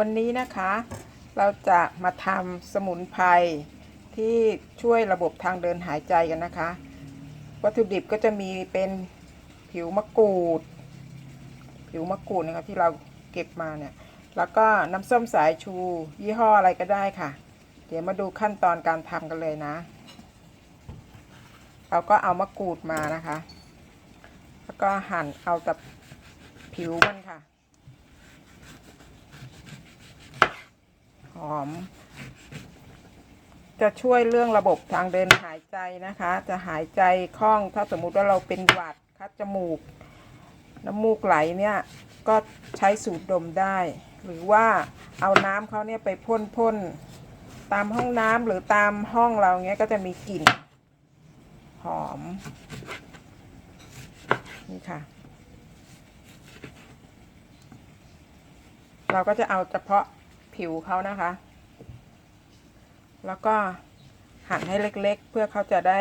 วันนี้นะคะ เราจะมาทำสมุนไพรที่ช่วยระบบทางเดินหายใจกันนะคะ วัตถุดิบก็จะมีเป็นผิวมะกรูด ผิวมะกรูดนะคะที่เราเก็บมาเนี่ย แล้วก็น้ำส้มสายชู ยี่ห้ออะไรก็ได้ค่ะ เดี๋ยวมาดูขั้นตอนการทำกันเลยนะ เราก็เอามะกรูดมานะคะ แล้วก็หั่นเอาแต่ผิวมันค่ะ หอม จะช่วยเรื่องระบบทางเดินหายใจนะคะ จะหายใจคล่องถ้าสมมุติว่าเราเป็นหวัดคัดจมูก น้ำมูกไหลเนี่ยก็ใช้สูดดมได้ หรือว่าเอาน้ำเขาเนี่ยไปพ่นพ่นตามห้องน้ำหรือตามห้องเราเนี้ยก็จะมีกลิ่นหอม นี่ค่ะ เราก็จะเอาเฉพาะ ผิวเขานะคะ แล้วก็หั่นให้เล็กๆ เพื่อเขาจะได้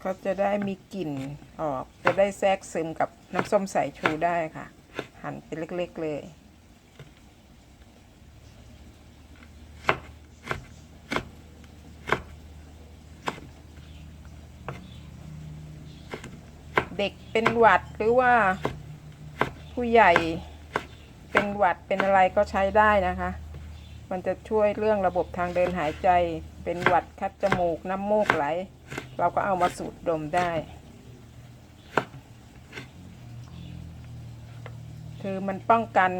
เขาจะได้มีกลิ่นออก จะได้แทรกซึมกับน้ำส้มสายชูได้ค่ะ หั่นเป็นเล็กๆเลย เด็กเป็นหวัดหรือว่า ผู้ใหญ่เป็นหวัดเป็นอะไรก็ใช้ได้นะคะ มันจะช่วยเรื่องระบบทางเดินหายใจ เป็นหวัดคัดจมูกน้ำมูกไหล เราก็เอามาสูดดมได้ คือมันป้องกัน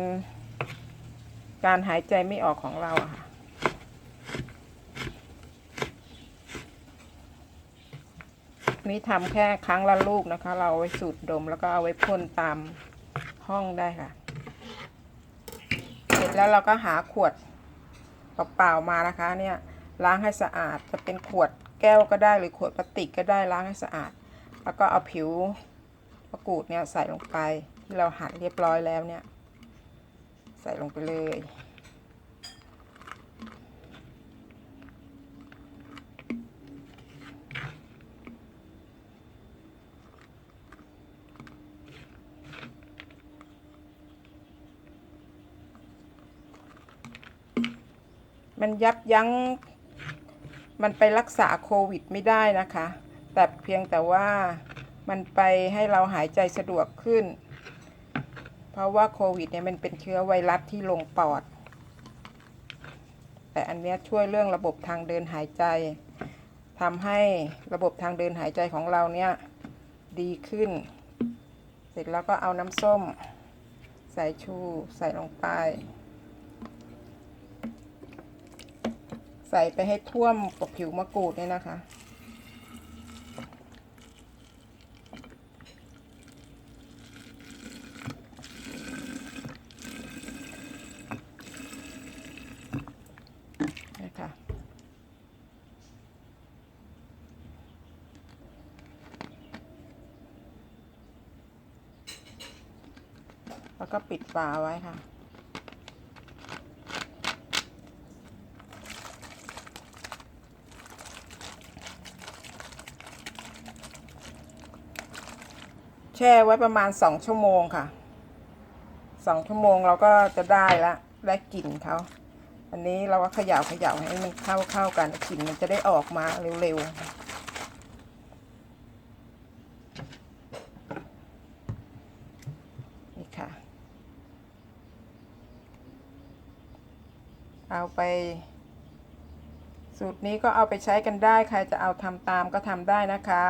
การหายใจไม่ออกของเราค่ะ นี่ทำแค่ครั้งละลูกนะคะ เราเอาไว้สูดดมแล้วก็เอาไว้พ่นตามห้องได้ค่ะ เสร็จแล้วเราก็หาขวดเปล่าๆมานะคะ เนี่ยล้างให้สะอาดจะเป็นขวดแก้วก็ได้หรือขวดพลาสติกก็ได้ล้างให้สะอาด แล้วก็เอาผิวมะกรูดเนี่ยใส่ลงไปที่เราหั่นเรียบร้อยแล้วเนี่ย ใส่ลงไปเลย มันยับยั้ง มันไปรักษาโควิดไม่ได้นะคะ แต่เพียงแต่ว่ามันไปให้เราหายใจสะดวกขึ้น เพราะว่าโควิดเนี่ยมันเป็นเชื้อไวรัสที่ลงปอด แต่อันเนี้ยช่วยเรื่องระบบทางเดินหายใจทำให้ระบบทางเดินหายใจของเราเนี่ยดีขึ้น เสร็จแล้วก็เอาน้ำส้ม ใสายชูใส่ลงไป ใส่ไปให้ท่วมกับผิวมะกรูดเนี่ยนะคะนี่ค่ะแล้วก็ปิดฝาไว้ค่ะ แช่ไว้ประมาณสองชั่วโมงค่ะสองชั่วโมงเราก็จะได้ละได้กลิ่นเขาอันนี้เราก็เขย่าเขย่าให้มันเข้าเข้ากันกลิ่นมันจะได้ออกมาเร็วๆนี่ค่ะ เอาไป สูตรนี้ก็เอาไปใช้กันได้ใครจะเอาทำตามก็ทำได้นะคะ